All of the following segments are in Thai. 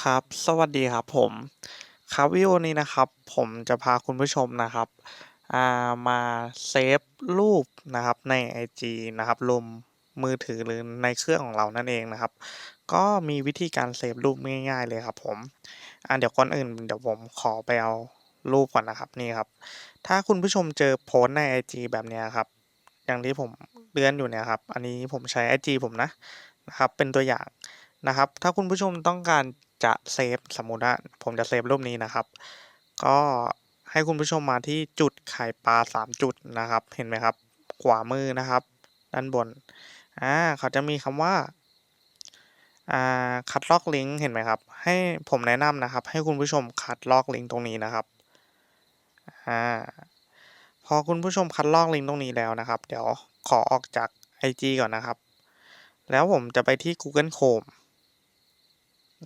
ครับ สวัสดีครับผม ครับวิดีโอนี้นะครับ ผมจะพาคุณผู้ชมนะครับามาเซฟรูปนะครับในไอจีนะครับรวมมือถือหรือในเครื่องของเรานั่นเองนะครับ ก็มีวิธีการเซฟรูปง่าย ๆ เลยครับผมอ่าเดี๋ยวก่อนอื่นเดี๋ยวผมขอไปเอารูปก่อนนะครับนี่ครับ ถ้าคุณผู้ชมเจอโพสในไอจีแบบนี้ครับ อย่างที่ผมเลื่อนอยู่เนี่ยครับ อันนี้ผมใช้ไอจีผมนะนะครับ เป็นตัวอย่างนะครับ ถ้าคุณผู้ชมต้องการ จะเซฟสมมุติว่าผมจะเซฟรูปนี้นะครับ ก็ให้คุณผู้ชมมาที่จุดไข่ปลาสามจุดนะครับ เห็นไหมครับ ขวามือนะครับ ด้านบนอ่าเขาจะมีคำว่าอ่าคัดลอกลิงก์เห็นไหมครับ ให้ผมแนะนำนะครับ ให้คุณผู้ชมคัดลอกลิงก์ตรงนี้นะครับอ่าพอคุณผู้ชมคัดลอกลิงก์ตรงนี้แล้วนะครับ เดี๋ยวขอออกจาก IG ก่อนนะครับ แล้วผมจะไปที่ Google Chrome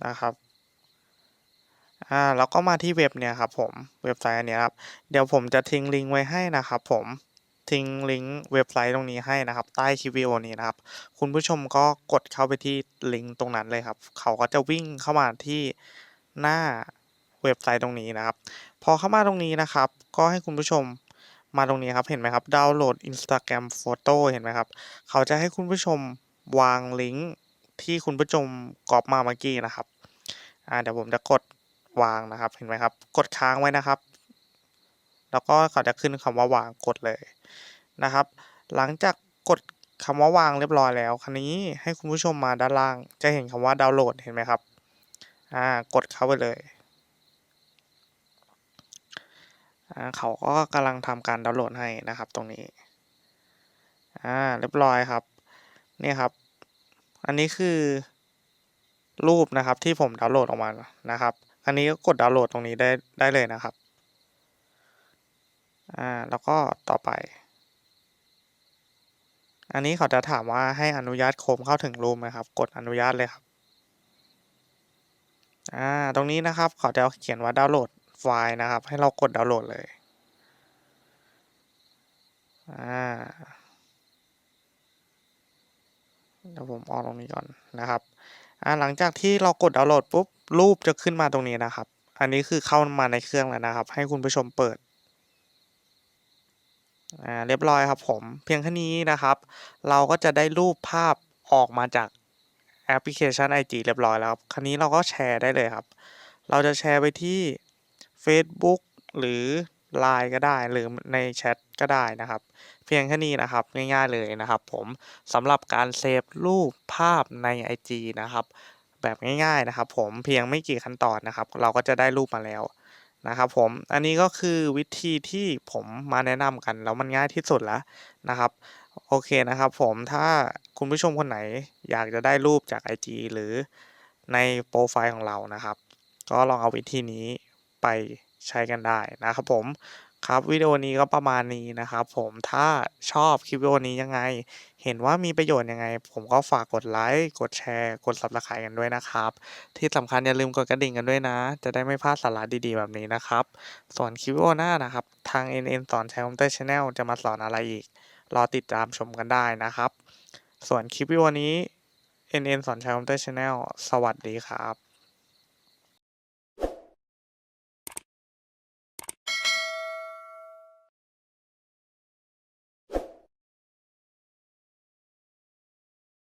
นะครับ อ่าแล้วก็มาที่เว็บเนี่ยครับผมเว็บไซต์อันนี้ครับเดี๋ยวผมจะทิ้งลิงก์ไว้ให้นะครับผมทิ้งลิงก์เว็บไซต์ตรงนี้ให้นะครับ ใต้คลิปวิดีโอนี้นะครับ คุณผู้ชมก็กดเข้าไปที่ลิงก์ตรงนั้นเลยครับ เขาก็จะวิ่งเข้ามาที่หน้าเว็บไซต์ตรงนี้นะครับ พอเข้ามาตรงนี้นะครับ ก็ให้คุณผู้ชมมาตรงนี้ครับ เห็นไหมครับ ดาวน์โหลด Instagram Photo เห็นไหมครับ เขาจะให้คุณผู้ชมวางลิงก์ที่คุณผู้ชมก๊อปมาเมื่อกี้นะครับ อ่าเดี๋ยวผมจะกด วางนะครับเห็นไหมครับ กดค้างไว้นะครับ แล้วก็เขาจะขึ้นคำว่าวางกดเลยนะครับ หลังจากกดคำว่าวางเรียบร้อยแล้วคราวนี้ให้คุณผู้ชมมาด้านล่าง จะเห็นคำว่าดาวน์โหลดเห็นไหมครับอ่ากดเข้าไปเลยอ่าเขาก็กำลังทำการดาวน์โหลดให้นะครับ ตรงนี้อ่าเรียบร้อยครับเนี่ยครับ อันนี้คือรูปนะครับที่ผมดาวน์โหลดออกมานะครับ อันนี้ก็กดดาวน์โหลดตรงนี้ได้ได้เลยนะครับ อ่า แล้วก็ต่อไป อันนี้เขาจะถามว่าให้อนุญาตโคมเข้าถึงรูปไหมครับ กดอนุญาตเลยครับ อ่า ตรงนี้นะครับ เขาจะเขียนว่าดาวน์โหลดไฟล์นะครับ ให้เรากดดาวน์โหลดเลย อ่าเดี๋ยวผมออกตรงนี้ก่อนนะครับ อ่า หลังจากที่เรากดดาวน์โหลดปุ๊บ รูปจะขึ้นมาตรงนี้นะครับ อันนี้คือเข้ามาในเครื่องแล้วนะครับ ให้คุณผู้ชมเปิดอ่าเรียบร้อยครับผมเพียงแค่นี้นะครับ เราก็จะได้รูปภาพออกมาจากแอปพลิเคชัน IG เรียบร้อยแล้วครับคราวนี้เราก็แชร์ได้เลยครับ เราจะแชร์ไปที่เฟซบุ๊กหรือ LINE ก็ได้หรือในแชตก็ได้นะครับ เพียงแค่นี้นะครับง่ายๆเลยนะครับ ผมสำหรับการเซฟรูปภาพใน IG นะครับ แบบง่ายๆนะครับ ผมเพียงไม่กี่ขั้นตอนนะครับ เราก็จะได้รูปมาแล้วนะครับผมอันนี้ก็คือวิธีที่ผมมาแนะนำกันแล้วมันง่ายที่สุดแล้วนะครับโอเคนะครับ ผมถ้าคุณผู้ชมคนไหนอยากจะได้รูปจาก IG หรือในโปรไฟล์ของเรานะครับ ก็ลองเอาวิธีนี้ไปใช้กันได้นะครับผม ครับวิดีโอนี้ก็ประมาณนี้นะครับผมถ้าชอบคลิปวิดีโอนี้ยังไง เห็นว่ามีประโยชน์ยังไง ผมก็ฝากกดไลค์กดแชร์ กด Subscribe กันด้วยนะครับ ที่สำคัญอย่าลืมกดกระดิ่งกันด้วยนะ จะได้ไม่พลาดสาระดีๆแบบนี้นะครับ ส่วนคลิปวิดีโอหน้านะครับ ทาง NN สอนใช้คอมพิวเตอร์ Channel จะมาสอนอะไรอีก รอติดตามชมกันได้นะครับ ส่วนคลิปวิดีโอนี้ NN สอนใช้คอมพิวเตอร์ Channel สวัสดีครับ